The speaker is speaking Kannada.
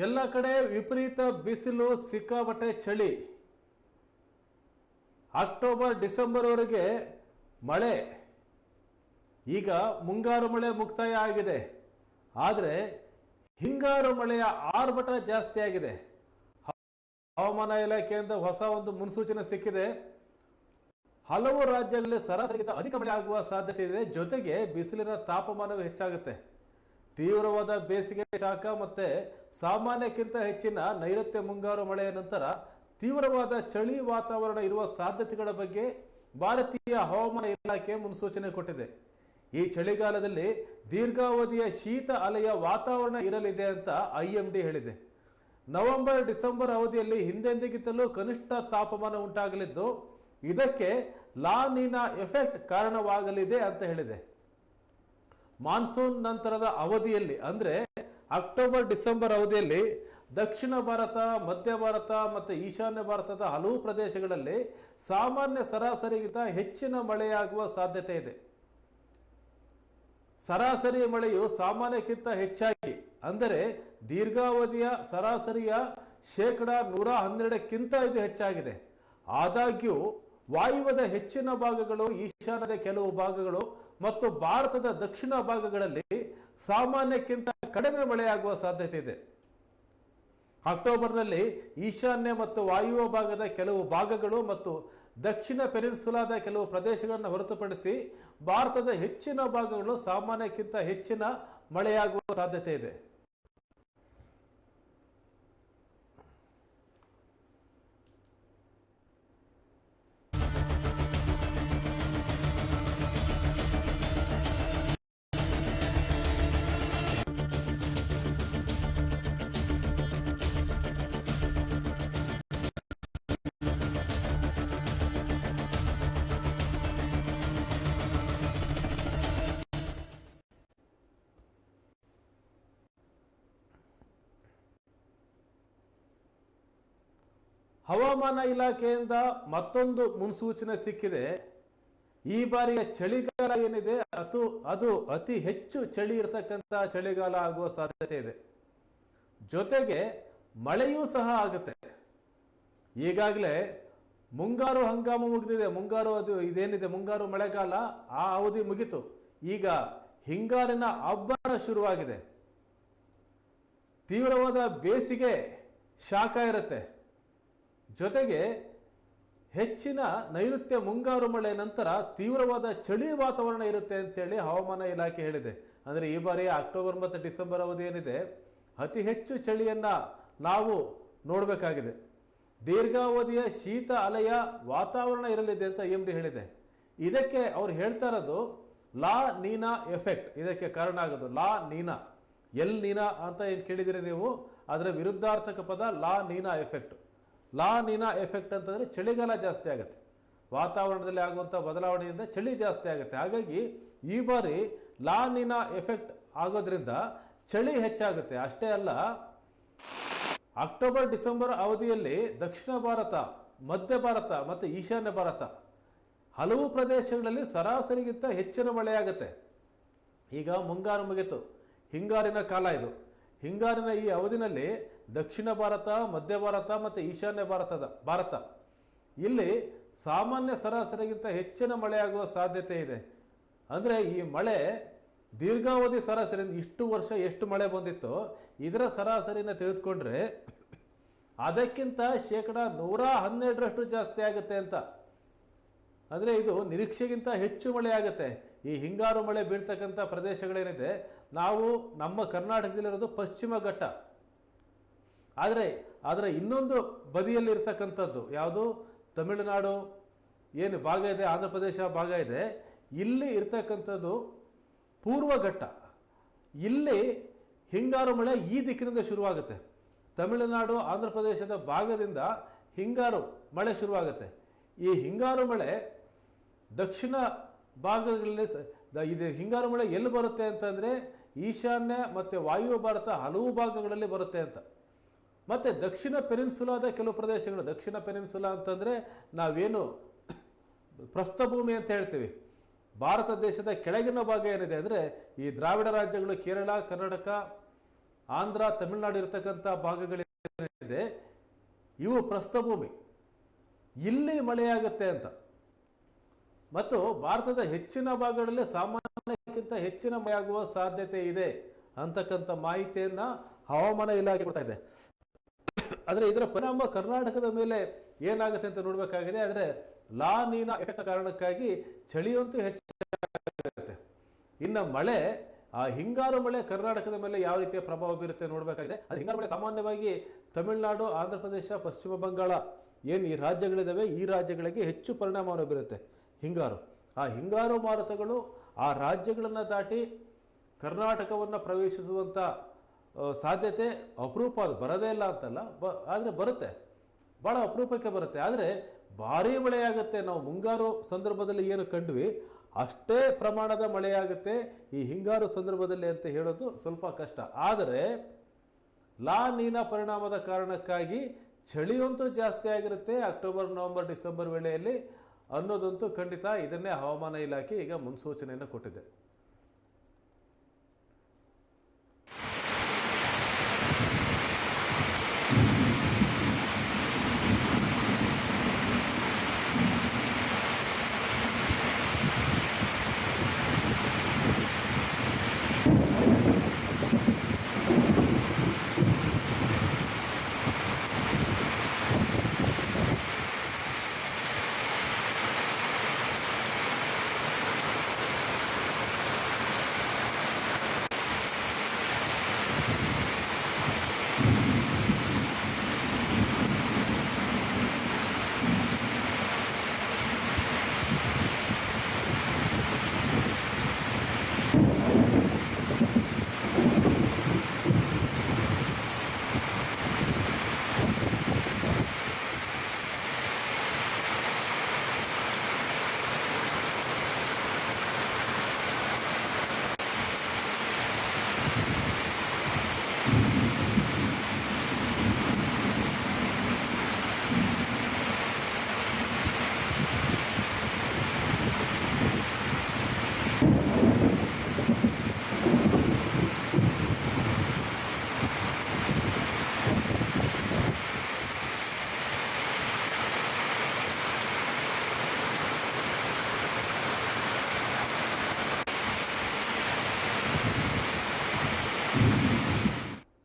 ಎಲ್ಲ ಕಡೆ ವಿಪರೀತ ಬಿಸಿಲು, ಸಿಕ್ಕಾಪಟ್ಟೆ ಚಳಿ. ಅಕ್ಟೋಬರ್ ಡಿಸೆಂಬರ್ವರೆಗೆ ಮಳೆ. ಈಗ ಮುಂಗಾರು ಮಳೆ ಮುಕ್ತಾಯ ಆಗಿದೆ. ಆದರೆ ಹಿಂಗಾರು ಮಳೆಯ ಆರ್ಭಟ ಜಾಸ್ತಿ ಆಗಿದೆ. ಹವಾಮಾನ ಇಲಾಖೆಯಿಂದ ಹೊಸ ಒಂದು ಮುನ್ಸೂಚನೆ ಸಿಕ್ಕಿದೆ. ಹಲವು ರಾಜ್ಯಗಳಲ್ಲಿ ಸರಾಸರಿಗಿಂತ ಅಧಿಕ ಮಳೆ ಆಗುವ ಸಾಧ್ಯತೆ ಇದೆ. ಜೊತೆಗೆ ಬಿಸಿಲಿನ ತಾಪಮಾನವೂ ಹೆಚ್ಚಾಗುತ್ತೆ. ತೀವ್ರವಾದ ಬೇಸಿಗೆ ಶಾಖ ಮತ್ತೆ ಸಾಮಾನ್ಯಕ್ಕಿಂತ ಹೆಚ್ಚಿನ ನೈಋತ್ಯ ಮುಂಗಾರು ಮಳೆಯ ನಂತರ ತೀವ್ರವಾದ ಚಳಿ ವಾತಾವರಣ ಇರುವ ಸಾಧ್ಯತೆಗಳ ಬಗ್ಗೆ ಭಾರತೀಯ ಹವಾಮಾನ ಇಲಾಖೆ ಮುನ್ಸೂಚನೆ ಕೊಟ್ಟಿದೆ. ಈ ಚಳಿಗಾಲದಲ್ಲಿ ದೀರ್ಘಾವಧಿಯ ಶೀತ ಅಲೆಯ ವಾತಾವರಣ ಇರಲಿದೆ ಅಂತ ಐ ಡಿ ಹೇಳಿದೆ. ನವೆಂಬರ್, ಡಿಸೆಂಬರ್ ಅವಧಿಯಲ್ಲಿ ಹಿಂದೆಂದಿಗಿಂತಲೂ ಕನಿಷ್ಠ ತಾಪಮಾನ ಉಂಟಾಗಲಿದ್ದು, ಇದಕ್ಕೆ ಲಾನಿನ ಎಫೆಕ್ಟ್ ಕಾರಣವಾಗಲಿದೆ ಅಂತ ಹೇಳಿದೆ. ಮಾನ್ಸೂನ್ ನಂತರದ ಅವಧಿಯಲ್ಲಿ, ಅಂದ್ರೆ ಅಕ್ಟೋಬರ್, ಡಿಸೆಂಬರ್ ಅವಧಿಯಲ್ಲಿ ದಕ್ಷಿಣ ಭಾರತ, ಮಧ್ಯ ಭಾರತ ಮತ್ತು ಈಶಾನ್ಯ ಭಾರತದ ಹಲವು ಪ್ರದೇಶಗಳಲ್ಲಿ ಸಾಮಾನ್ಯ ಸರಾಸರಿಗಿಂತ ಹೆಚ್ಚಿನ ಮಳೆಯಾಗುವ ಸಾಧ್ಯತೆ ಇದೆ. ಸರಾಸರಿ ಮಳೆಯು ಸಾಮಾನ್ಯಕ್ಕಿಂತ ಹೆಚ್ಚಾಗಿ, ಅಂದರೆ ದೀರ್ಘಾವಧಿಯ ಸರಾಸರಿಯ ಶೇಕಡ ನೂರ ಹನ್ನೆರಡಕ್ಕಿಂತ ಇದು ಹೆಚ್ಚಾಗಿದೆ. ಆದಾಗ್ಯೂ ವಾಯುವ್ಯದ ಹೆಚ್ಚಿನ ಭಾಗಗಳು, ಈಶಾನ್ಯದ ಕೆಲವು ಭಾಗಗಳು ಮತ್ತು ಭಾರತದ ದಕ್ಷಿಣ ಭಾಗಗಳಲ್ಲಿ ಸಾಮಾನ್ಯಕ್ಕಿಂತ ಕಡಿಮೆ ಮಳೆಯಾಗುವ ಸಾಧ್ಯತೆ ಇದೆ. ಅಕ್ಟೋಬರ್ನಲ್ಲಿ ಈಶಾನ್ಯ ಮತ್ತು ವಾಯುವ ಭಾಗದ ಕೆಲವು ಭಾಗಗಳು ಮತ್ತು ದಕ್ಷಿಣ ಪೆನಿನ್ಸುಲಾದ ಕೆಲವು ಪ್ರದೇಶಗಳನ್ನು ಹೊರತುಪಡಿಸಿ ಭಾರತದ ಹೆಚ್ಚಿನ ಭಾಗಗಳು ಸಾಮಾನ್ಯಕ್ಕಿಂತ ಹೆಚ್ಚಿನ ಮಳೆಯಾಗುವ ಸಾಧ್ಯತೆ ಇದೆ. ಹವಾಮಾನ ಇಲಾಖೆಯಿಂದ ಮತ್ತೊಂದು ಮುನ್ಸೂಚನೆ ಸಿಕ್ಕಿದೆ. ಈ ಬಾರಿಯ ಚಳಿಗಾಲ ಏನಿದೆ, ಅದು ಅದು ಅತಿ ಹೆಚ್ಚು ಚಳಿ ಇರತಕ್ಕಂಥ ಚಳಿಗಾಲ ಆಗುವ ಸಾಧ್ಯತೆ ಇದೆ. ಜೊತೆಗೆ ಮಳೆಯೂ ಸಹ ಆಗುತ್ತೆ. ಈಗಾಗಲೇ ಮುಂಗಾರು ಹಂಗಾಮು ಮುಗಿದಿದೆ. ಮುಂಗಾರು ಅದು ಇದೇನಿದೆ, ಮುಂಗಾರು ಮಳೆಗಾಲ, ಆ ಅವಧಿ ಮುಗಿತು. ಈಗ ಹಿಂಗಾರಿನ ಅಬ್ಬರ ಶುರುವಾಗಿದೆ. ತೀವ್ರವಾದ ಬೇಸಿಗೆ ಶಾಖ ಇರುತ್ತೆ. ಜೊತೆಗೆ ಹೆಚ್ಚಿನ ನೈಋತ್ಯ ಮುಂಗಾರು ಮಳೆ ನಂತರ ತೀವ್ರವಾದ ಚಳಿ ವಾತಾವರಣ ಇರುತ್ತೆ ಅಂತೇಳಿ ಹವಾಮಾನ ಇಲಾಖೆ ಹೇಳಿದೆ. ಅಂದರೆ ಈ ಬಾರಿ ಅಕ್ಟೋಬರ್ ಮತ್ತು ಡಿಸೆಂಬರ್ ಅವಧಿ ಏನಿದೆ, ಅತಿ ಹೆಚ್ಚು ಚಳಿಯನ್ನು ನಾವು ನೋಡಬೇಕಾಗಿದೆ. ದೀರ್ಘಾವಧಿಯ ಶೀತ ಅಲೆಯ ವಾತಾವರಣ ಇರಲಿದೆ ಅಂತ ಎಂ ಡಿ ಹೇಳಿದೆ. ಇದಕ್ಕೆ ಅವ್ರು ಹೇಳ್ತಾ ಇರೋದು, ಲಾ ನೀನಾ ಎಫೆಕ್ಟ್. ಇದಕ್ಕೆ ಕಾರಣ ಆಗೋದು, ಲಾ ನೀನಾ. ಎಲ್ ನೀನಾ ಅಂತ ಏನು ಕೇಳಿದಿರಿ ನೀವು? ಅದರ ವಿರುದ್ಧಾರ್ಥಕ ಪದ ಲಾ ನೀನಾ ಎಫೆಕ್ಟ್. ಲಾ ನೀನಾ ಎಫೆಕ್ಟ್ ಅಂತಂದರೆ ಚಳಿಗಾಲ ಜಾಸ್ತಿ ಆಗುತ್ತೆ. ವಾತಾವರಣದಲ್ಲಿ ಆಗುವಂಥ ಬದಲಾವಣೆಯಿಂದ ಚಳಿ ಜಾಸ್ತಿ ಆಗುತ್ತೆ. ಹಾಗಾಗಿ ಈ ಬಾರಿ ಲಾ ನೀನಾ ಎಫೆಕ್ಟ್ ಆಗೋದ್ರಿಂದ ಚಳಿ ಹೆಚ್ಚಾಗುತ್ತೆ. ಅಷ್ಟೇ ಅಲ್ಲ, ಅಕ್ಟೋಬರ್, ಡಿಸೆಂಬರ್ ಅವಧಿಯಲ್ಲಿ ದಕ್ಷಿಣ ಭಾರತ, ಮಧ್ಯ ಭಾರತ ಮತ್ತು ಈಶಾನ್ಯ ಭಾರತ ಹಲವು ಪ್ರದೇಶಗಳಲ್ಲಿ ಸರಾಸರಿಗಿಂತ ಹೆಚ್ಚಿನ ಮಳೆಯಾಗುತ್ತೆ. ಈಗ ಮುಂಗಾರು ಮುಗಿತು. ಹಿಂಗಾರಿನ ಕಾಲ ಇದು. ಹಿಂಗಾರಿನ ಈ ಅವಧಿನಲ್ಲಿ ದಕ್ಷಿಣ ಭಾರತ, ಮಧ್ಯ ಭಾರತ ಮತ್ತು ಈಶಾನ್ಯ ಭಾರತದ, ಭಾರತ. ಇಲ್ಲಿ ಸಾಮಾನ್ಯ ಸರಾಸರಿಗಿಂತ ಹೆಚ್ಚಿನ ಮಳೆಯಾಗುವ ಸಾಧ್ಯತೆ ಇದೆ. ಅಂದರೆ ಈ ಮಳೆ ದೀರ್ಘಾವಧಿ ಸರಾಸರಿ ಇಷ್ಟು ವರ್ಷ ಎಷ್ಟು ಮಳೆ ಬಂದಿತ್ತೋ ಇದರ ಸರಾಸರಿನ ತೆಗೆದುಕೊಂಡ್ರೆ ಅದಕ್ಕಿಂತ ಶೇಕಡ ನೂರ ಹನ್ನೆರಡರಷ್ಟು ಜಾಸ್ತಿ ಆಗುತ್ತೆ ಅಂತ. ಅಂದರೆ ಇದು ನಿರೀಕ್ಷೆಗಿಂತ ಹೆಚ್ಚು ಮಳೆ ಆಗುತ್ತೆ. ಈ ಹಿಂಗಾರು ಮಳೆ ಬೀಳ್ತಕ್ಕಂಥ ಪ್ರದೇಶಗಳೇನಿದೆ, ನಾವು ನಮ್ಮ ಕರ್ನಾಟಕದಲ್ಲಿರೋದು ಪಶ್ಚಿಮ ಘಟ್ಟ. ಆದರೆ ಅದರ ಇನ್ನೊಂದು ಬದಿಯಲ್ಲಿರ್ತಕ್ಕಂಥದ್ದು ಯಾವುದು? ತಮಿಳುನಾಡು. ಏನು ಭಾಗ ಇದೆ? ಆಂಧ್ರ ಪ್ರದೇಶ ಭಾಗ ಇದೆ. ಇಲ್ಲಿ ಇರ್ತಕ್ಕಂಥದ್ದು ಪೂರ್ವ ಘಟ್ಟ ಇಲ್ಲಿ ಹಿಂಗಾರು ಮಳೆ ಈ ದಿಕ್ಕಿನಿಂದ ಶುರುವಾಗುತ್ತೆ. ತಮಿಳುನಾಡು, ಆಂಧ್ರ ಪ್ರದೇಶದ ಭಾಗದಿಂದ ಹಿಂಗಾರು ಮಳೆ ಶುರುವಾಗುತ್ತೆ. ಈ ಹಿಂಗಾರು ಮಳೆ ದಕ್ಷಿಣ ಭಾಗಗಳಲ್ಲಿ ಇದು ಹಿಂಗಾರು ಮಳೆ ಎಲ್ಲಿ ಬರುತ್ತೆ ಅಂತಂದರೆ ಈಶಾನ್ಯ ಮತ್ತು ವಾಯು ಭಾರತ ಹಲವು ಭಾಗಗಳಲ್ಲಿ ಬರುತ್ತೆ ಅಂತ. ಮತ್ತು ದಕ್ಷಿಣ ಪೆನಿನ್ಸುಲಾದ ಕೆಲವು ಪ್ರದೇಶಗಳು. ದಕ್ಷಿಣ ಪೆನಿನ್ಸುಲಾ ಅಂತಂದರೆ ನಾವೇನು ಪ್ರಸ್ಥಭೂಮಿ ಅಂತ ಹೇಳ್ತೀವಿ. ಭಾರತ ದೇಶದ ಕೆಳಗಿನ ಭಾಗ ಏನಿದೆ ಅಂದರೆ ಈ ದ್ರಾವಿಡ ರಾಜ್ಯಗಳು ಕೇರಳ, ಕರ್ನಾಟಕ, ಆಂಧ್ರ, ತಮಿಳುನಾಡು ಇರತಕ್ಕಂಥ ಭಾಗಗಳಿದೆ ಇವು ಪ್ರಸ್ಥಭೂಮಿ ಇಲ್ಲಿ ಮಳೆಯಾಗುತ್ತೆ ಅಂತ. ಮತ್ತು ಭಾರತದ ಹೆಚ್ಚಿನ ಭಾಗಗಳಲ್ಲಿ ಸಾಮಾನ್ಯಕ್ಕಿಂತ ಹೆಚ್ಚಿನ ಮಳೆಯಾಗುವ ಸಾಧ್ಯತೆ ಇದೆ ಅಂತಕ್ಕಂಥ ಮಾಹಿತಿಯನ್ನು ಹವಾಮಾನ ಇಲಾಖೆ ಕೊಡ್ತಾ ಇದೆ. ಆದರೆ ಇದರ ಪರಿಣಾಮ ಕರ್ನಾಟಕದ ಮೇಲೆ ಏನಾಗುತ್ತೆ ಅಂತ ನೋಡಬೇಕಾಗಿದೆ, ಆದರೆ ಲಾ ನೀನ ಕಾರಣಕ್ಕಾಗಿ ಚಳಿಯಂತೂ ಹೆಚ್ಚಾಗುತ್ತೆ. ಇನ್ನು ಮಳೆ, ಆ ಹಿಂಗಾರು ಮಳೆ ಕರ್ನಾಟಕದ ಮೇಲೆ ಯಾವ ರೀತಿಯ ಪ್ರಭಾವ ಬೀರುತ್ತೆ ನೋಡಬೇಕಾಗಿದೆ. ಅದು ಹಿಂಗಾರು ಮಳೆ ಸಾಮಾನ್ಯವಾಗಿ ತಮಿಳುನಾಡು, ಆಂಧ್ರ ಪ್ರದೇಶ, ಪಶ್ಚಿಮ ಬಂಗಾಳ, ಏನು ಈ ರಾಜ್ಯಗಳಿದ್ದಾವೆ ಈ ರಾಜ್ಯಗಳಿಗೆ ಹೆಚ್ಚು ಪರಿಣಾಮವನ್ನು ಬೀರುತ್ತೆ ಹಿಂಗಾರು. ಆ ಹಿಂಗಾರು ಮಾರುತಗಳು ಆ ರಾಜ್ಯಗಳನ್ನು ದಾಟಿ ಕರ್ನಾಟಕವನ್ನು ಪ್ರವೇಶಿಸುವಂಥ ಸಾಧ್ಯತೆ ಅಪರೂಪ ಅದು ಬರೋದೇ ಇಲ್ಲ ಅಂತಲ್ಲ, ಬ, ಆದರೆ ಬರುತ್ತೆ. ಭಾಳ ಅಪರೂಪಕ್ಕೆ ಬರುತ್ತೆ. ಆದರೆ ಭಾರೀ ಮಳೆಯಾಗುತ್ತೆ. ನಾವು ಮುಂಗಾರು ಸಂದರ್ಭದಲ್ಲಿ ಏನು ಕಂಡ್ವಿ? ಅಷ್ಟೇ ಪ್ರಮಾಣದ ಮಳೆಯಾಗುತ್ತೆ ಈ ಹಿಂಗಾರು ಸಂದರ್ಭದಲ್ಲಿ ಅಂತ ಹೇಳೋದು ಸ್ವಲ್ಪ ಕಷ್ಟ. ಆದರೆ ಲಾ ನೀನಾ ಪರಿಣಾಮದ ಕಾರಣಕ್ಕಾಗಿ ಚಳಿಯಂತೂ ಜಾಸ್ತಿ ಆಗಿರುತ್ತೆ ಅಕ್ಟೋಬರ್, ನವೆಂಬರ್, ಡಿಸೆಂಬರ್ ವೇಳೆಯಲ್ಲಿ ಅನ್ನೋದಂತೂ ಖಂಡಿತ ಇದನ್ನೇ ಹವಾಮಾನ ಇಲಾಖೆ ಈಗ ಮುನ್ಸೂಚನೆಯನ್ನು ಕೊಟ್ಟಿದೆ.